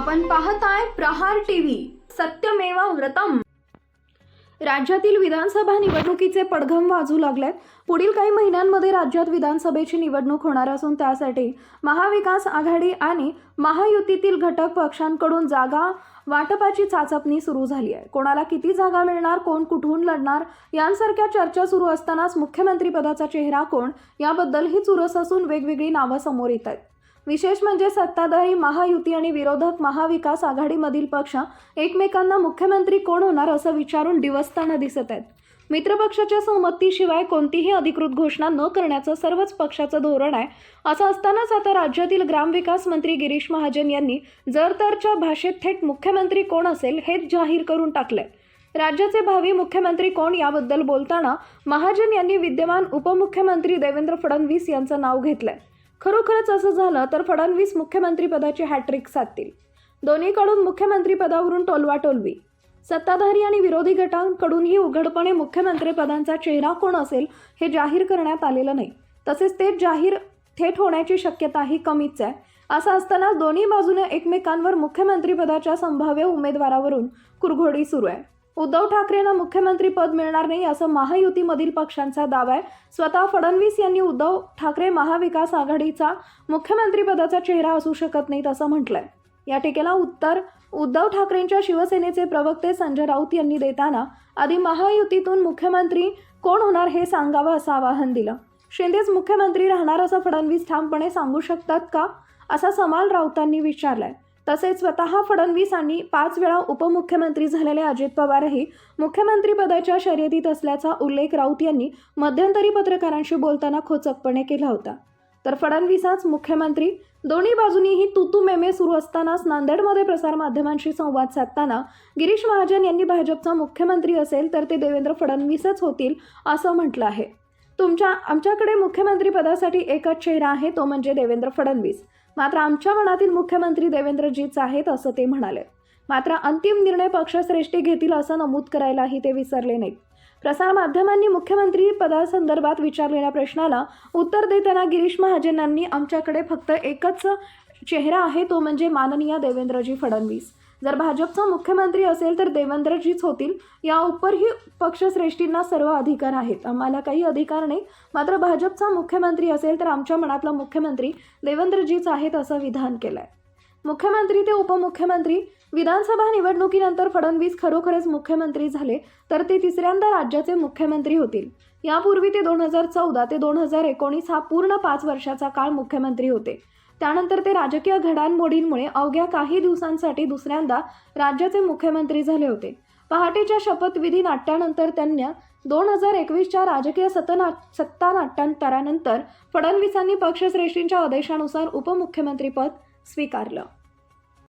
पाहताय प्रहार टीव्ही सत्यमेवा व्रतम. राज्यातील विधानसभा निवडणुकीचे पडघम वाजू लागलेत. पुढील काही महिन्यांमध्ये राज्यात विधानसभेची निवडणूक होणार असून त्यासाठी महाविकास आघाडी आणि महायुतीतील घटक पक्षांकडून जागा वाटपाची चाचपणी सुरू झाली आहे. कोणाला किती जागा मिळणार कोण कुठून लढणार यांसारख्या चर्चा सुरू असतानाच मुख्यमंत्रीपदाचा चेहरा कोण याबद्दल ही चुरस असून वेगवेगळी नावं समोर येत आहेत. विशेष म्हणजे सत्ताधारी महायुती आणि विरोधक महाविकास आघाडीमधील पक्ष एकमेकांना मुख्यमंत्री कोण होणार असं विचारून डिवसताना दिसत आहेत. मित्रपक्षाच्या सहमतीशिवाय कोणतीही अधिकृत घोषणा न करण्याचं सर्वच पक्षाचं धोरण आहे. असं असतानाच आता राज्यातील ग्रामविकास मंत्री गिरीश महाजन यांनी जर तरच्या भाषेत थेट मुख्यमंत्री कोण असेल हेच जाहीर करून टाकलंय. राज्याचे भावी मुख्यमंत्री कोण याबद्दल बोलताना महाजन यांनी विद्यमान उपमुख्यमंत्री देवेंद्र फडणवीस यांचं नाव घेतलंय. खरोखरच असं झालं तर फडणवीस मुख्यमंत्रीपदाची हॅट्रिक साधतील. दोन्हीकडून मुख्यमंत्रीपदावरून टोलवाटोलवी सत्ताधारी आणि विरोधी गटांकडूनही उघडपणे मुख्यमंत्रीपदांचा चेहरा कोण असेल हे जाहीर करण्यात आलेलं नाही. तसेच ते जाहीर थेट होण्याची शक्यताही कमीच आहे. असं असताना दोन्ही बाजूने एकमेकांवर मुख्यमंत्रीपदाच्या संभाव्य उमेदवारावरून कुरघोडी सुरू आहे. उद्धव ठाकरेंना मुख्यमंत्रीपद मिळणार नाही असं महायुतीमधील पक्षांचा दावा आहे. स्वतः फडणवीस यांनी उद्धव ठाकरे महाविकास आघाडीचा मुख्यमंत्रीपदाचा चेहरा असू शकत नाहीत असं म्हटलंय. या टीकेला उत्तर उद्धव ठाकरेंच्या शिवसेनेचे प्रवक्ते संजय राऊत यांनी देताना आधी महायुतीतून मुख्यमंत्री कोण होणार हे सांगावं असं आवाहन दिलं. शिंदेच मुख्यमंत्री राहणार असं फडणवीस ठामपणे सांगू शकतात का? असा समाल राऊतांनी विचारलाय. तसेच स्वतः फडणवीस आणि पाच वेळा उपमुख्यमंत्री झालेले अजित पवारही मुख्यमंत्रीपदाच्या शर्यतीत असल्याचा उल्लेख राऊत यांनी मध्यंतरी पत्रकारांशी बोलताना खोचकपणे केला होता. तर फडणवीसच मुख्यमंत्री दोन्ही बाजूनीही तुतू मेमे सुरू असतानाच नांदेडमध्ये प्रसारमाध्यमांशी संवाद साधताना गिरीश महाजन यांनी भाजपचा मुख्यमंत्री असेल तर ते देवेंद्र फडणवीसच होतील असं म्हटलं आहे. तुमच्या आमच्याकडे मुख्यमंत्रीपदासाठी एकच चेहरा आहे तो म्हणजे देवेंद्र फडणवीस. मात्र आमच्या मनातील मुख्यमंत्री देवेंद्रजीच आहेत असं ते म्हणाले. मात्र अंतिम निर्णय पक्षश्रेष्ठी घेतील असं नमूद करायलाही ते विसरले नाहीत. प्रसारमाध्यमांनी मुख्यमंत्री पदासंदर्भात विचारलेल्या प्रश्नाला उत्तर देताना गिरीश महाजनांनी आमच्याकडे फक्त एकच चेहरा आहे तो म्हणजे माननीय देवेंद्रजी फडणवीस. जर भाजपचा मुख्यमंत्री असेल तर देवेंद्रजीच होतील. या उपरही पक्षश्रेष्ठींना सर्व अधिकार आहेत. आम्हाला काही अधिकार नाही. मात्र भाजपचा मुख्यमंत्री असेल तर आमच्या मनातला मुख्यमंत्री देवेंद्रजीच आहेत असं विधान केलंय. मुख्यमंत्री ते उपमुख्यमंत्री. विधानसभा निवडणुकीनंतर फडणवीस खरोखरच मुख्यमंत्री झाले तर ते तिसऱ्यांदा राज्याचे मुख्यमंत्री होतील. यापूर्वी ते दोन हजार चौदा ते दोन हजार एकोणीस हा पूर्ण पाच वर्षाचा काळ मुख्यमंत्री होते. त्यानंतर ते राजकीय घडामोडींमुळे अवघ्या काही दिवसांसाठी दुसऱ्यांदा राज्याचे मुख्यमंत्री झाले होते. पहाटेच्या शपथविधी नाट्यानंतर त्यांना दोन हजार एकवीसच्या राजकीय सतना सत्ता नाट्यांतरानंतर फडणवीसांनी पक्षश्रेष्ठींच्या आदेशानुसार उपमुख्यमंत्रीपद स्वीकारलं.